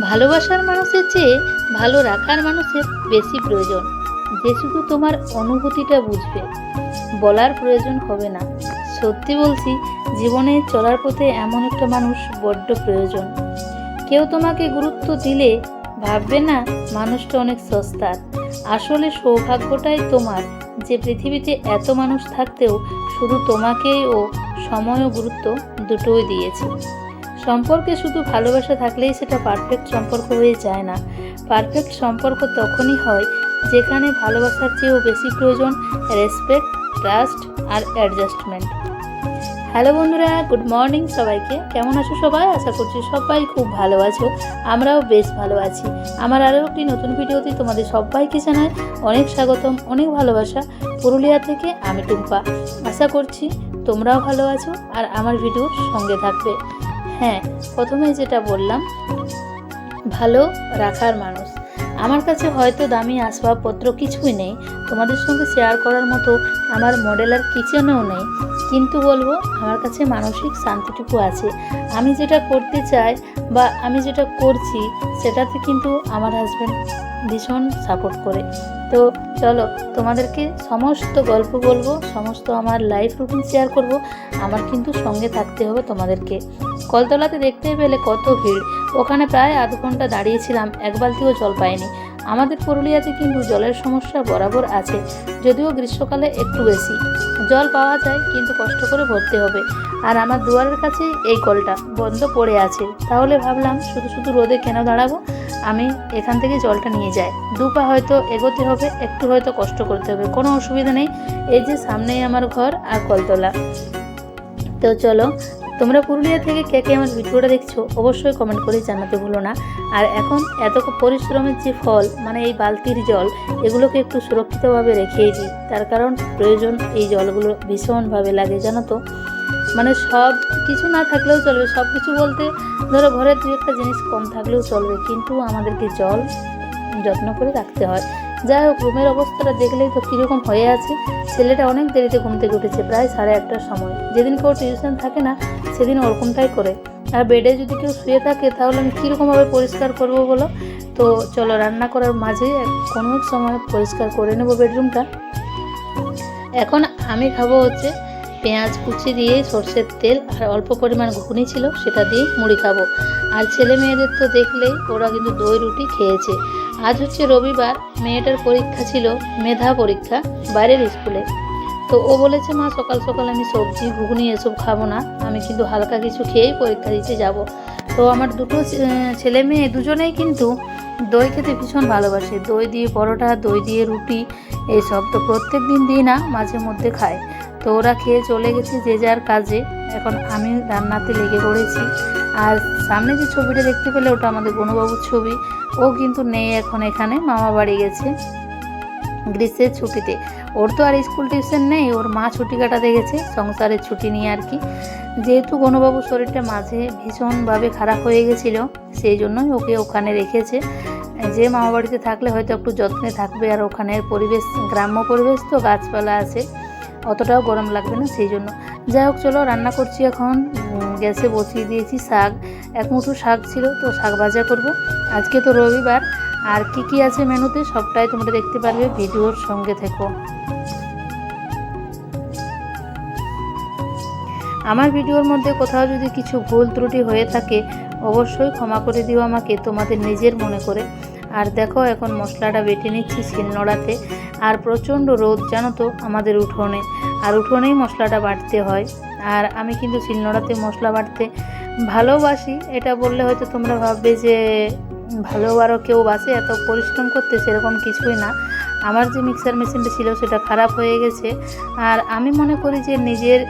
ভালোবাসার মানুষের চেয়ে ভালো রাখার মানুষের বেশি প্রয়োজন। যে শুধু তোমার অনুভূতিটা বুঝবে, বলার প্রয়োজন হবে না। সত্যি বলছি, জীবনে চলার পথে এমন একটা মানুষ বড্ড প্রয়োজন। কেউ তোমাকে গুরুত্ব দিলে ভাববে না, মানুষটা অনেক সস্তার। আসলে সৌভাগ্যটাই তোমার যে পৃথিবীতে এত মানুষ থাকতেও শুধু তোমাকেই ও সময় ও গুরুত্ব দুটোই দিয়েছে। সম্পর্কে শুধু ভালোবাসা থাকলেই সেটা পারফেক্ট সম্পর্ক হয়ে যায় না। পারফেক্ট সম্পর্ক তখনই হয় যেখানে ভালোবাসার চেয়েও বেশি প্রয়োজন রেসপেক্ট ট্রাস্ট আর অ্যাডজাস্টমেন্ট হ্যালো বন্ধুরা গুড মর্নিং সবাইকে। কেমন আছো সবাই? আশা করছি সবাই খুব ভালো আছো। আমরাও বেশ ভালো আছি। আমার আরও একটি নতুন ভিডিওতে তোমাদের সবাইকে জানাই অনেক স্বাগতম, অনেক ভালোবাসা। পুরুলিয়া থেকে আমি টুম্পা। আশা করছি তোমরাও ভালো আছো আর আমার ভিডিওর সঙ্গে থাকবে। হ্যাঁ প্রথমে যেটা বললাম, ভালো রাখার মানুষ। আমার কাছে হয়তো দামি আসবাবপত্র কিছুই নেই, তোমাদের সঙ্গে শেয়ার করার মতো আমার মডেল আর কিচেনও নেই। কিন্তু বলব, আমার কাছে মানসিক শান্তিটুকু আছে। আমি যেটা করতে চাই বা আমি যেটা করছি, সেটাতে কিন্তু আমার হাজব্যান্ড ভীষণ সাপোর্ট করে। তো চলো, তোমাদেরকে সমস্ত গল্প বলব, সমস্ত আমার লাইফ রুটিন শেয়ার করব, আমার কিন্তু সঙ্গে থাকতে হবে তোমাদেরকে। কলতলাতে দেখতে পেলে কত ভিড়। ওখানে প্রায় আধ ঘণ্টা দাঁড়িয়েছিলাম, এক বালতিও জল পাইনি। আমাদের পুরুলিয়াতে কিন্তু জলের সমস্যা বরাবর আছে, যদিও গ্রীষ্মকালে একটু বেশি। জল পাওয়া যায়, কিন্তু কষ্ট করে ভরতে হবে। আর আমার দুয়ারের কাছেই এই কলটা বন্ধ পড়ে আছে। তাহলে ভাবলাম শুধু শুধু রোদে কেন দাঁড়াবো? আমি এখান থেকে জলটা নিয়ে যাই। দু পা হয়তো এগোতে হবে, একটু হয়তো কষ্ট করতে হবে, কোনো অসুবিধা নেই। এই যে সামনেই আমার ঘর আর কলতলা। তো চলো, তোমরা পুরুলিয়া থেকে কে কে আমার ভিডিওটা দেখছ অবশ্যই কমেন্ট করে জানাতে ভুলো না। আর এখন এত পরিশ্রমের যে ফল মানে এই বালতির জল, এগুলোকে একটু সুরক্ষিতভাবে রেখেই দিই। তার কারণ প্রয়োজন এই জলগুলো ভীষণভাবে লাগে, জানো তো? মানে সব কিছু না থাকলেও চলবে। সব কিছু বলতে ধরো ঘরের দু একটা জিনিস কম থাকলেও চলবে, কিন্তু আমাদেরকে জল যত্ন করে রাখতে হয়। যাই হোক, রুমের অবস্থাটা দেখলেই তো কীরকম হয়ে আছে। ছেলেটা অনেক দেরিতে ঘুম থেকে উঠেছে, প্রায় সাড়ে আটটার সময়। যেদিন কেউ টিউশন থাকে না, সেদিন ওরকমটাই করে। আর বেডে যদি কেউ শুয়ে থাকে, তাহলে আমি কীরকমভাবে পরিষ্কার করব বলো? তো চলো, রান্না করার মাঝে কোনো সময় পরিষ্কার করে নেব বেডরুমটা। এখন আমি খাব হচ্ছে পেঁয়াজ কুচি দিয়ে সর্ষের তেল আর অল্প পরিমাণ ঘুগনি ছিল, সেটা দিয়ে মুড়ি খাব। আর ছেলে মেয়েদের তো দেখলেই ওরা কিন্তু দই রুটি খেয়েছে। আজ হচ্ছে রবিবার, মেয়েটার পরীক্ষা ছিল মেধা পরীক্ষা বাইরের স্কুলে। তো ও বলেছে, মা, সকাল সকাল আমি সবজি, ঘুগনি এসব খাব না, আমি কিন্তু হালকা কিছু খেয়েই পরীক্ষা দিতে যাব। তো আমার দুটো ছেলে মেয়ে দুজনেই কিন্তু দই খেতে ভীষণ ভালোবাসে। দই দিয়ে পরোটা, দই দিয়ে রুটি এইসব তো প্রত্যেক দিন দিই না, মাঝে মধ্যে খায়। তো ওরা খেয়ে চলে গেছে যে যার কাজে। এখন আমি রান্নাতে লেগে পড়েছি। আর সামনে যে ছবিটা দেখতে পেলে ওটা আমাদের গনুবাবুর ছবি। ও কিন্তু নেই এখন এখানে, মামা বাড়ি গেছে গ্রীষ্মের ছুটিতে। ওর তো আর স্কুল টিউশন নেই, ওর মা ছুটি কাটাতে গেছে, সংসারের ছুটি নিয়ে আর কি। যেহেতু গনুবাবুর শরীরটা মাঝে ভীষণভাবে খারাপ হয়ে গেছিল, সেই জন্যই ওকে ওখানে রেখেছে। যে মামা বাড়িতে থাকলে হয়তো একটু যত্নে থাকবে, আর ওখানের পরিবেশ, গ্রাম্য পরিবেশ তো গাছপালা আছে। অতটাও গরম লাগবে না, সেই জন্য। যাই হোক, চলো রান্না করছি এখন। গ্যাসে বসিয়ে দিয়েছি শাক। এক মুঠো শাক ছিল, তো শাক ভাজা করব। আজকে তো রবিবার। আর কি কি আছে মেনুতে সবটাই তোমরা দেখতে পারবে, ভিডিওর সঙ্গে থেকো। আমার ভিডিওর মধ্যে কোথাও যদি কিছু ভুল ত্রুটি হয়ে থাকে, অবশ্যই ক্ষমা করে দিও আমাকে, তোমাদের নিজের মনে করে। আর দেখো, এখন মশলাটা বেটে নিচ্ছি শিলনোড়াতে আর প্রচণ্ড রোদ, জানো তো, আমাদের উঠোনে। আর উঠোনেই মশলাটা বাটতে হয়। আর আমি কিন্তু শিলনোড়াতে মশলা বাটতে ভালোবাসি। এটা বললে হয়তো তোমরা ভাববে যে ভালো আরও কেউ বাসে, এত পরিশ্রম করতে সেরকম কিছুই না। আমার যে মিক্সার মেশিনটা ছিল, সেটা খারাপ হয়ে গেছে। আর আমি মনে করি যে, নিজের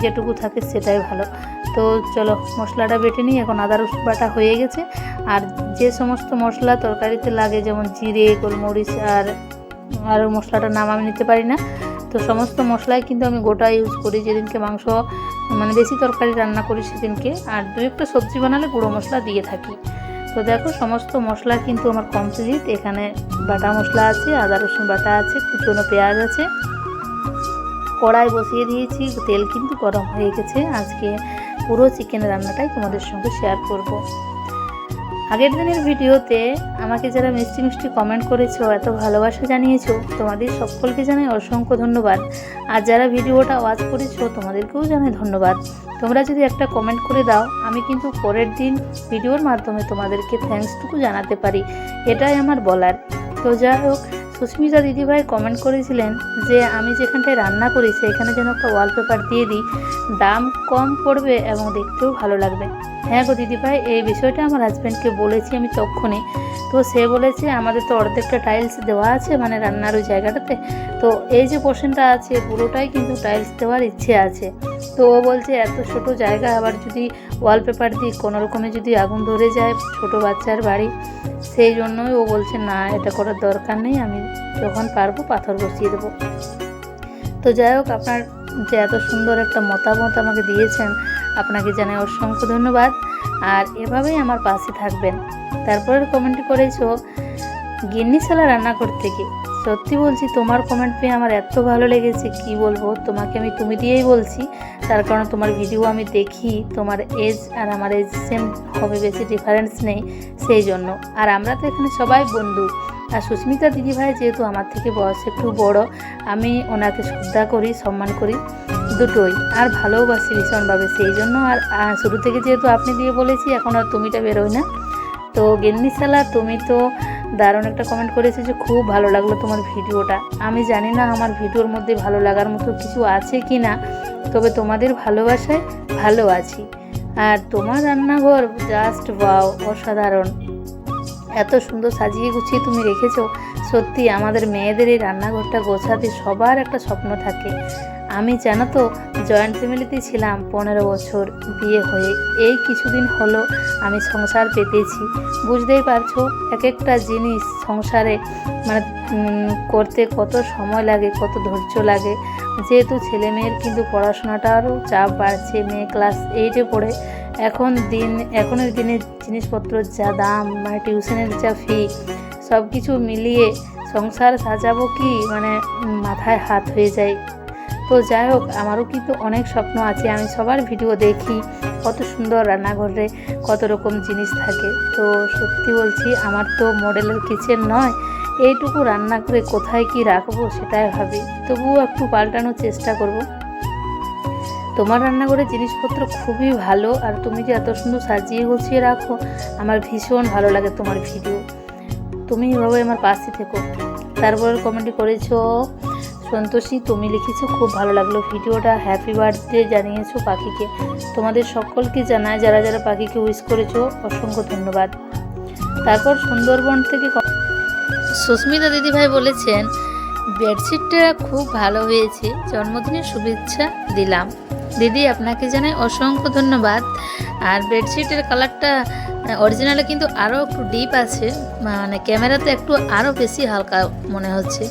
যেটুকু থাকে, সেটাই ভালো। তো চলো, মশলাটা বেটে নিই। এখন আদা রসুন বাটা হয়ে গেছে। আর যে সমস্ত মশলা তরকারিতে লাগে, যেমন জিরে, গোলমরিচ আর আর মশলাটার নাম আমি নিতে পারি না, তো সমস্ত মশলাই কিন্তু আমি গোটা ইউজ করি। যেদিনকে মাংস মানে বেশি তরকারি রান্না করি সেদিনকে, আর দু একটা সবজি বানালে গুঁড়ো মশলা দিয়ে থাকি। তো দেখো, সমস্ত মশলা কিন্তু আমার কমপ্লিট এখানে বাটা মশলা আছে, আদা, রসুন বাটা আছে, কুচনো পেঁয়াজ আছে। কড়াই বসিয়ে দিয়েছি, তেল কিন্তু গরম হয়ে গেছে। আজকে পুরো চিকেন রান্নাটাই তোমাদের সঙ্গে শেয়ার করব। আগের দিনের ভিডিওতে আমাকে যারা মিষ্টি মিষ্টি কমেন্ট করেছ, এত ভালোবাসা জানিয়েছো, তোমাদের সকলকে জানাই অসংখ্য ধন্যবাদ। আর যারা ভিডিওটা ওয়াচ করেছ, তোমাদেরকেও জানাই ধন্যবাদ। তোমরা যদি একটা কমেন্ট করে দাও, আমি কিন্তু পরের দিন ভিডিওর মাধ্যমে তোমাদেরকে থ্যাঙ্কসটুকু জানাতে পারি। এটাই আমার বলার। তো যাই হোক, সুস্মিতা দিদিভাই কমেন্ট করেছিলেন যে, আমি যেখানটায় রান্না করি, সেখানে যেন একটা ওয়ালপেপার দিয়ে দিই। দাম কম পড়বে এবং দেখতেও ভালো লাগবে। হ্যাঁ গো দিদিভাই এই বিষয়টা আমার হাজব্যান্ডকে বলেছি আমি তখনই তো সে বলেছে, আমাদের তো অর্ধেকটা টাইলস দেওয়া আছে মানে রান্নার ওই জায়গাটাতে। তো এই যে পোর্শনটা আছে, পুরোটাই কিন্তু টাইলস দেওয়ার ইচ্ছে আছে। তো ও বলছে, এত ছোট জায়গা, আবার যদি ওয়ালপেপার দিই কোনো রকমে যদি আগুন ধরে যায় ছোট বাচ্চার বাড়ি, সেই জন্যই ও বলছে, না, এটা করার দরকার নেই, আমি যখন পারব পাথর বসিয়ে দেবো। তো যাই হোক, আপনার যে এত সুন্দর একটা মতামত আমাকে দিয়েছেন আপনাকে জানাই অসংখ্য ধন্যবাদ। আর এভাবেই আমার পাশে থাকবেন। তারপরের কমেন্ট করেছ, গিন্নি সালা রান্না করতে গিয়ে সত্যি বলছি তোমার কমেন্ট পেয়ে আমার এত ভালো লেগেছে, কি বলব? তোমাকে আমি তুমি দিয়েই বলছি। তার কারণ তোমার ভিডিও আমি দেখি, তোমার এজ আর আমার এজ সেম হবে, বেশি ডিফারেন্স নেই সেই জন্য। আর আমরা তো এখানে সবাই বন্ধু। আর সুস্মিতা দিদিভাই যেহেতু আমার থেকে বয়স একটু বড়, আমি ওনাকে শ্রদ্ধা করি, সম্মান করি। দুটোই। আর ভালোবাসি ভীষণভাবে সেই জন্য আর শুরু থেকে যেহেতু আপনি দিয়ে বলেছি, এখন আর তুমিটা বেরোয় না। তো গেন্নি সালা তুমি তো দারুণ একটা কমেন্ট করেছ যে খুব ভালো লাগল তোমার ভিডিওটা। আমি জানি না আমার ভিডিওর মধ্যে ভালো লাগার মতো কিছু আছে কি না তবে তোমাদের ভালোবাসায় ভালো আছি। আর তোমার রান্নাঘর জাস্ট বাও অসাধারণ। এত সুন্দর সাজিয়ে গুছিয়ে তুমি রেখেছো, সত্যি আমাদের মেয়েদের এই রান্নাঘরটা গোছাতে সবার একটা স্বপ্ন থাকে। আমি জানো তো, জয়েন্ট ফ্যামিলিতে ছিলাম পনেরো বছর বিয়ে হয়ে। এই কিছুদিন হলো আমি সংসার পেতেছি। বুঝতেই পারছ এক একটা জিনিস সংসারে মানে করতে কত সময় লাগে, কত ধৈর্য লাগে। যেহেতু ছেলে মেয়ের কিন্তু পড়াশোনাটারও চাপ বাড়ছে, মেয়ে ক্লাস এইটে পড়ে। এখন দিন, এখনের দিনে জিনিসপত্র যা দাম মানে টিউশনের যা ফি সব কিছু মিলিয়ে সংসার সাজাবো কি? মানে মাথায় হাত হয়ে যায়। তো যাই হোক, আমারও কিন্তু অনেক স্বপ্ন আছে। আমি সবার ভিডিও দেখি, কত সুন্দর রান্নাঘরে কত রকম জিনিস থাকে। তো সত্যি বলছি, আমার তো মডেলের কিচেন নয়, এইটুকু রান্না করে কোথায় কি রাখব সেটাই ভাবি। তবুও একটু পাল্টানোর চেষ্টা করব। তোমার রান্নাঘরের জিনিসপত্র খুবই ভালো, আর তুমি যে এত সুন্দর সাজিয়ে গুছিয়ে রাখো, আমার ভীষণ ভালো লাগে তোমার ভিডিও। তুমি এভাবে আমার পাশে থেকো। তারপর কমেন্ট করেছ সন্তোষী, তুমি লিখেছো, খুব ভালো লাগল ভিডিওটা। হ্যাপি বার্থডে জানিয়েছো পাখিকে। তোমাদের সকলকে জানায় যারা যারা পাখিকে উইশ করেছ, অসংখ্য ধন্যবাদ। তারপর সুন্দরবন থেকে সুস্মিতা দিদিভাই বলেছেন বেডশিটটা খুব ভালো হয়েছে, জন্মদিনের শুভেচ্ছা দিলাম। দিদি, আপনাকে জানাই অসংখ্য ধন্যবাদ। আর বেডশিটের কালারটা অরিজিনালে কিন্তু আরও একটু ডিপ আছে। মানে ক্যামেরাতে একটু আরও বেশি হালকা মনে হচ্ছে।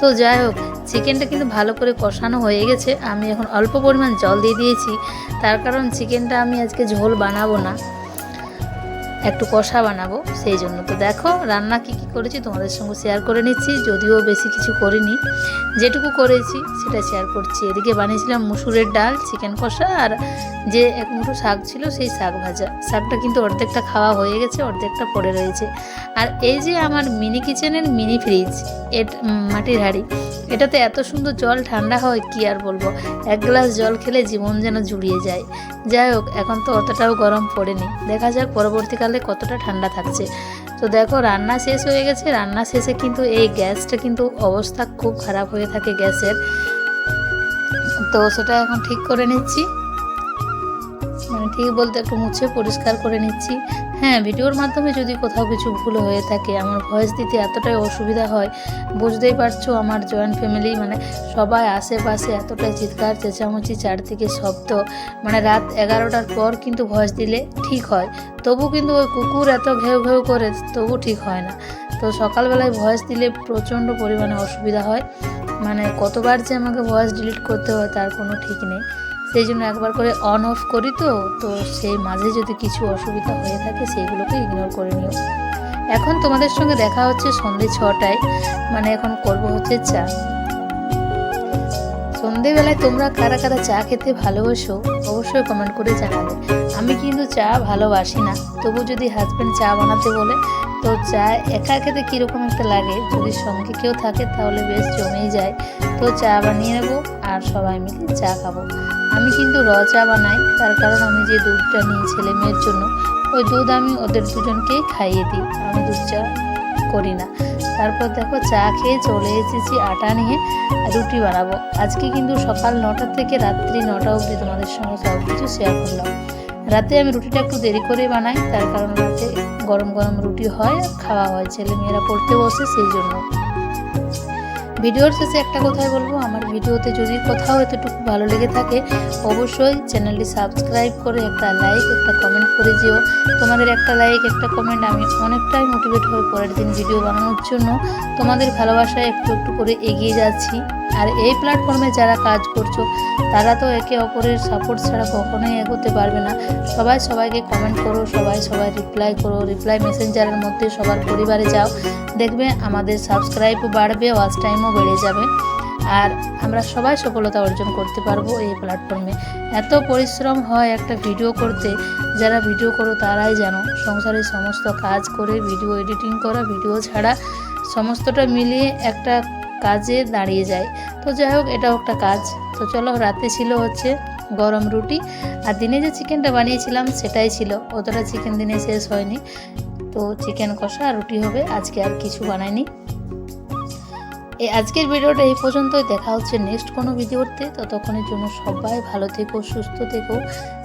তো যাই হোক চিকেনটা কিন্তু ভালো করে কষানো হয়ে গেছে। আমি এখন অল্প পরিমাণ জল দিয়ে দিয়েছি। তার কারণ চিকেনটা আমি আজকে ঝোল বানাবো না। একটু কষা বানাবো, সেই জন্য। তো দেখো, রান্না কি কি করেছি তোমাদের সঙ্গে শেয়ার করে নিচ্ছি, যদিও বেশি কিছু করিনি। যেটুকু করেছি সেটা শেয়ার করছি। এদিকে বানিয়েছিলাম মুসুরের ডাল চিকেন কষা, আর যে এক মুঠো শাক ছিল সেই শাক ভাজা। শাকটা কিন্তু অর্ধেকটা খাওয়া হয়ে গেছে, অর্ধেকটা পড়ে রয়েছে। আর এই যে আমার মিনি কিচেনের মিনি ফ্রিজ এট মাটির হাঁড়ি, এটাতে এত সুন্দর জল ঠান্ডা হয়, কি আর বলব? এক গ্লাস জল খেলে জীবন যেন জুড়িয়ে যায়। যাই হোক, এখন তো অতটাও গরম পড়েনি। দেখা যাক পরবর্তীকালে কতটা ঠান্ডা থাকছে? তো দেখো, রান্না শেষ হয়ে গেছে। রান্না শেষে কিন্তু এই গ্যাসটা কিন্তু অবস্থা খুব খারাপ হয়ে থাকে গ্যাসের। তো সেটা এখন ঠিক করে নিচ্ছি। মানে ঠিক বলতে একটু মুছে পরিষ্কার করে নিচ্ছি। হ্যাঁ ভিডিওর মাধ্যমে যদি কোথাও কিছু ভুল হয়ে থাকে, আমার ভয়েস দিতে এতটাই অসুবিধা হয়, বুঝতেই পারছ আমার জয়েন্ট ফ্যামিলি মানে সবাই আশেপাশে এতটাই চিৎকার, চেঁচামেচি, চারদিকে শব্দ। মানে রাত এগারোটার পর কিন্তু ভয়েস দিলে ঠিক হয়। তবু কিন্তু ওই কুকুর এত ঘেউ ঘেউ করে, তবু ঠিক হয় না। তো সকালবেলায় ভয়েস দিলে প্রচণ্ড পরিমাণে অসুবিধা হয়। মানে কতবার যে আমাকে ভয়েস ডিলিট করতে হয়, তার কোনো ঠিক নেই। সেই জন্য একবার করে অন অফ করি তো তো সেই মাঝে যদি কিছু অসুবিধা হয়ে থাকে সেইগুলোকে ইগনোর করে নিও। এখন তোমাদের সঙ্গে দেখা হচ্ছে সন্ধে ছটায় মানে এখন করব হচ্ছে চা। সন্ধেবেলায় তোমরা কারা কারা চা খেতে ভালোবাসো, অবশ্যই কমেন্ট করে জানাবে। আমি কিন্তু চা ভালোবাসি না, তবু যদি হাজব্যান্ড চা বানাতে বলে, তো চা একা খেতে কীরকম একটা লাগে? যদি সঙ্গে কেউ থাকে তাহলে বেশ জমেই যায়। তো চা বানিয়ে নেব আর সবাই মিলে চা খাব। আমি কিন্তু র চা বানাই, তার কারণ আমি যে দুধটা নিই ছেলে মেয়ের জন্য, ওই দুধ আমি ওদের দুজনকেই খাইয়ে দিই, আমি দুধ চা করি না। তারপর দেখো চা খেয়ে চলে এসেছি আটা নিয়ে, রুটি বানাবো। আজকে কিন্তু সকাল নটা থেকে রাত্রি নটা অবধি তোমাদের সঙ্গে সব কিছু শেয়ার করলাম। রাতে আমি রুটিটা একটু দেরি করে বানাই, তার কারণ রাতে গরম গরম রুটি হয় খাওয়া হয়, ছেলে মেয়েরা পড়তে বসে, সেই জন্য। ভিডিওর শেষে একটা কথাই বলব, আমার ভিডিওতে যদি কোথাও এতটুকু ভালো লেগে থাকে, অবশ্যই চ্যানেলটি সাবস্ক্রাইব করে একটা লাইক, একটা কমেন্ট করে যেও তোমাদের একটা লাইক, একটা কমেন্ট আমি অনেকটাই মোটিভেট হয়ে পরের দিন ভিডিও বানানোর জন্য তোমাদের ভালোবাসায় একটু একটু করে এগিয়ে যাচ্ছি। আর এই প্ল্যাটফর্মে যারা কাজ করছ, তারা তো একে অপরের সাপোর্ট ছাড়া কখনোই এগোতে পারবে না। সবাই সবাইকে কমেন্ট করো, সবাই সবাই রিপ্লাই করো রিপ্লাই মেসেঞ্জারের মধ্যে সবার পরিবারে যাও। দেখবে আমাদের সাবস্ক্রাইব বাড়বে ওয়াচ টাইমও বেড়ে যাবে। আর আমরা সবাই সফলতা অর্জন করতে পারব এই প্ল্যাটফর্মে এত পরিশ্রম হয় একটা ভিডিও করতে। যারা ভিডিও করো তারাই জানো, সংসারের সমস্ত কাজ করে ভিডিও এডিটিং করা ভিডিও ছাড়া সমস্তটা মিলিয়ে একটা কাজে দাঁড়িয়ে যায়। তো যাই হোক, এটাও একটা কাজ। তো চলো, রাতে ছিল হচ্ছে গরম রুটি। আর দিনে যে চিকেনটা বানিয়েছিলাম, সেটাই ছিল। অতটা চিকেন দিনে শেষ হয়নি। তো চিকেন কষা আর রুটি হবে। আজকে আর কিছু বানাইনি। এই আজকের ভিডিওটা এই পর্যন্তই। দেখা হচ্ছে নেক্সট কোনো ভিডিওতে। ততক্ষণের জন্য সবাই ভালো থেকো, সুস্থ থেকো,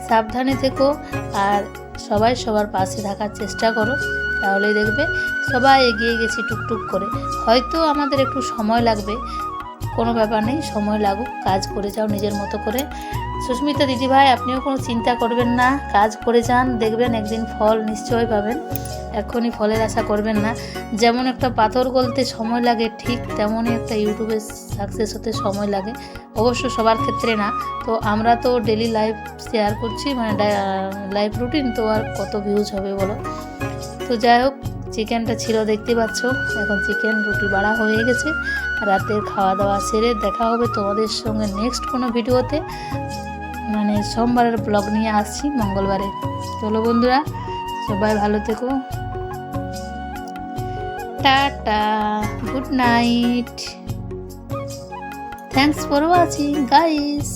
সাবধানে থেকো আর সবাই সবার পাশে থাকার চেষ্টা করো। তাহলেই দেখবে সবাই এগিয়ে গেছি টুকটুক করে। হয়তো আমাদের একটু সময় লাগবে, কোনো ব্যাপার নেই, সময় লাগুক, কাজ করে যাও নিজের মতো করে। সুস্মিতা দিদিভাই, আপনিও কোনো চিন্তা করবেন না, কাজ করে যান, দেখবেন একদিন ফল নিশ্চয়ই পাবেন। এখনই ফলের আশা করবেন না। যেমন একটা পাথর গলতে সময় লাগে, ঠিক তেমনই একটা ইউটিউবে সাকসেস হতে সময় লাগে। অবশ্য সবার ক্ষেত্রে না। তো আমরা তো ডেলি লাইফ শেয়ার করছি মানে লাইভ রুটিন তো আর কত ভিউজ হবে বলো? তো যাই হোক, চিকেনটা ছিল, দেখতে পাচ্ছ। এখন চিকেন রুটি বাড়া হয়ে গেছে। রাতের খাওয়া দাওয়া সেরে দেখা হবে তোমাদের সঙ্গে নেক্সট কোনো ভিডিওতে মানে সোমবারের ব্লগ নিয়ে আসছি, মঙ্গলবারে। চলো বন্ধুরা, সবাই ভালো থেকো। Ta ta, good night. Thanks for watching guys